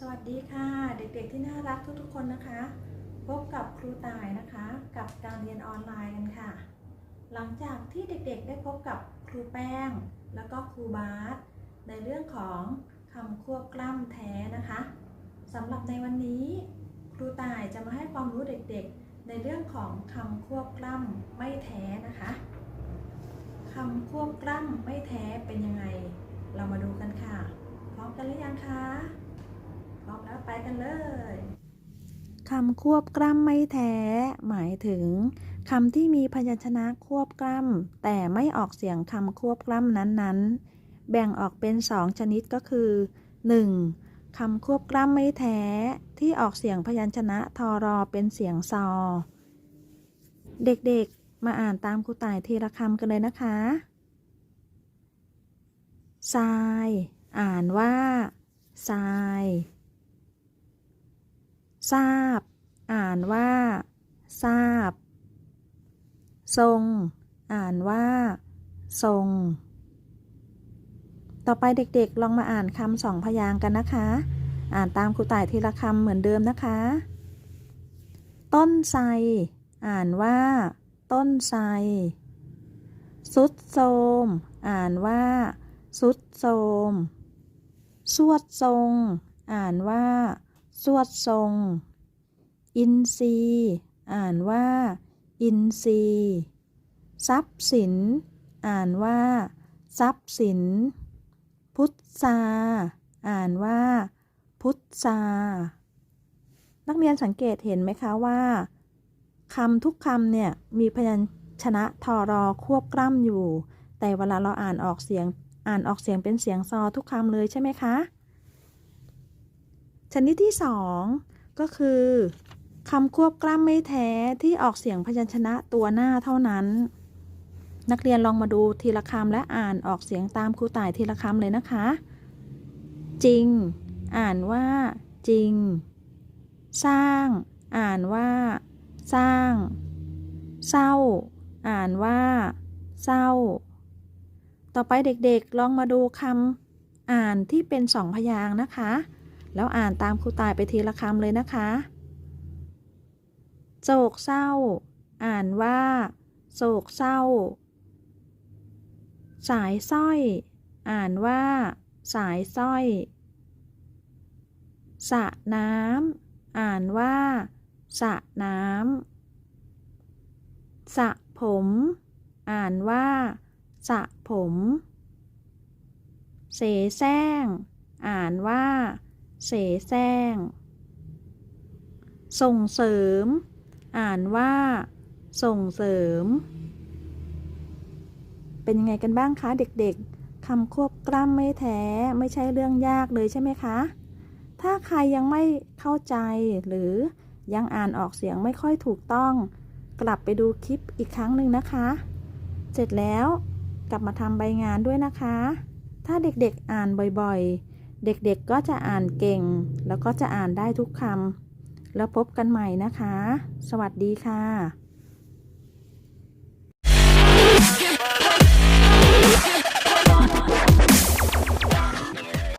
สวัสดีค่ะ เด็กๆที่น่ารักทุกๆคนนะคะ พบกับครูตายนะคะกับการเรียนออนไลน์กันค่ะ หลังจากที่เด็กๆได้พบกับครูแป้ง แล้วก็ครูบาสในเรื่องของคำควบกล้ำแท้นะคะสำหรับในวันนี้ ครูตายจะมาให้ความรู้เด็กๆ ในเรื่องของคำควบกล้ำไม่แท้นะคะคำควบกล้ำไม่แท้เป็นยังไง เรามาดูกันค่ะ พร้อมกันหรือยังคะ พร้อมแล้วไปกันเลยคำควบกล้ำไม่แท้ หมายถึงคำที่มีพยัญชนะควบกล้ำแต่ไม่ออกเสียงคำควบกล้ำนั้นๆ แบ่งออกเป็นสองชนิดก็คือ 1. คำควบกล้ำไม่แท้ ที่ออกเสียงพยัญชนะทอรอเป็นเสียงซอ เด็กๆ มาอ่านตามครูต่ายทีละคำกันเลยนะคะทราย อ่านว่าทราย ทราบ อ่านว่า ทราบ ทรง อ่านว่า ทรง ต่อไปเด็กๆ ลองมาอ่านคำสองพยางกันนะคะ อ่านตามครูต่ายทีละคำเหมือนเดิมนะคะ ต้นไทร อ่านว่า ต้นไทรสุดโทมอ่านว่า สุดโทมสวดทรง อ่านว่า สวดทรง อินทรีย์อ่านว่า อินทรีย์ทรัพย์สิน อ่านว่า ทรัพย์สิน พุทธาอ่านว่า พุทธานักเรียนสังเกตเห็นไหมคะว่าคำทุกคำเนี่ยมีพยัญชนะทอรอควบกล้ำอยู่ แต่เวลาเราอ่านออกเสียงอ่านออกเสียงเป็นเสียงซอทุกคำเลยใช่ไหมคะ ชนิดที่สองก็คือคำควบกล้ำไม่แท้ที่ออกเสียงพยัญชนะตัวหน้าเท่านั้น นักเรียนลองมาดูทีละคำและอ่านออกเสียงตามครูต่ายทีละคำเลยนะคะ จริง อ่านว่า จริง สร้าง อ่านว่า สร้าง เศร้า อ่านว่า เศร้า ต่อไปเด็กๆลองมาดูคำอ่านที่เป็นสองพยางค์นะคะ แล้วอ่านตามครูตายไปทีละคำเลยนะคะ โศกเศร้า อ่านว่า โศกเศร้า สายสร้อย อ่านว่า สายสร้อยสระน้ำอ่านว่าสระน้ำสระผม อ่านว่าสระผม เสแสร้ง อ่านว่า เสแสร้ง ส่งเสริม อ่านว่า ส่งเสริม เป็นยังไงกันบ้างคะเด็กๆคำควบกล้ำไม่แท้ไม่ใช่เรื่องยากเลยใช่ไหมคะ ถ้าใครยังไม่เข้าใจหรือยังอ่านออกเสียงไม่ค่อยถูกต้อง กลับไปดูคลิปอีกครั้งหนึ่งนะคะ เสร็จแล้วกลับมาทำใบงานด้วยนะคะ ถ้าเด็กๆอ่านบ่อยๆ เด็กๆก็จะอ่านเก่ง แล้วก็จะอ่านได้ทุกคำแล้วพบกันใหม่นะคะ สวัสดีค่ะ